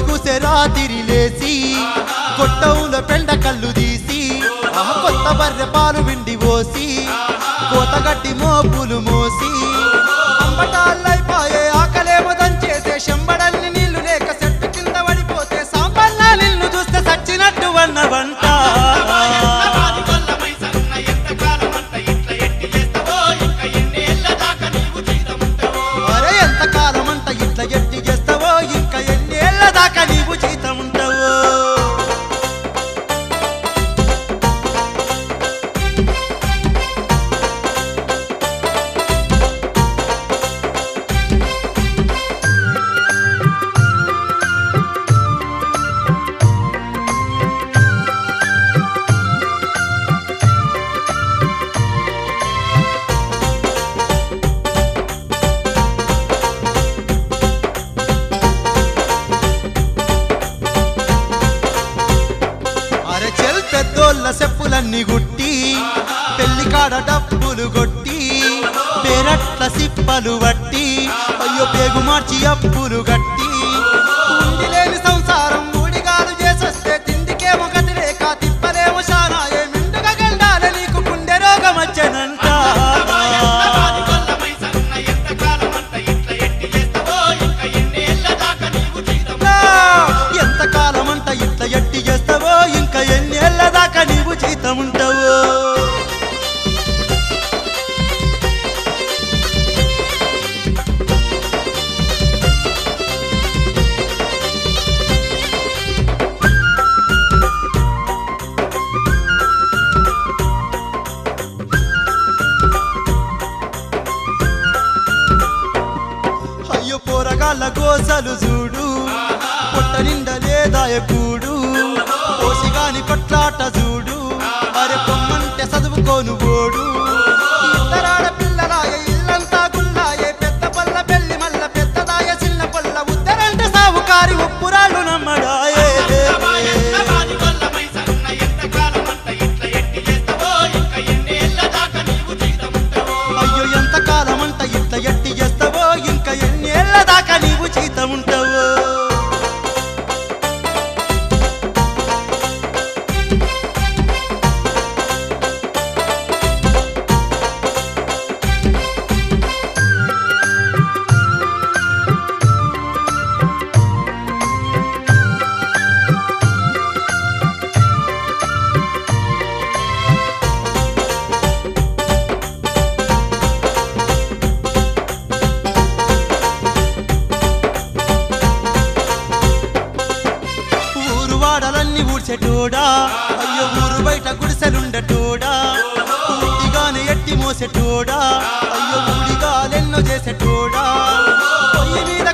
కూసే రాత్రి లేసి కొట్టవుల పెండ కళ్ళు తీసి కొత్త బర్రె పాలు విండి పోసి కోతగట్టి మోపులు మోసి అంబటాళ్ళ దున్ని గుట్టి పెళ్ళికాడ డబ్బులు కొట్టి పేరట్ల సిప్పలు వట్టి అయ్యో పేగు మార్చి అప్పులు కట్టి. అసలు చూడు. పొట్ట నిండలేదాయ కోసి పోసిగాని కొట్లాడు గుడికి ఊడ్చేటోడా? అయ్యో ఊరు బయట గుడిసెలుండటోడా? ఇంటిగానే ఎట్టి మోసే టోడా అయ్యో ఊడిగాలెన్నో చేసేటోడా? పొయ్యి మీద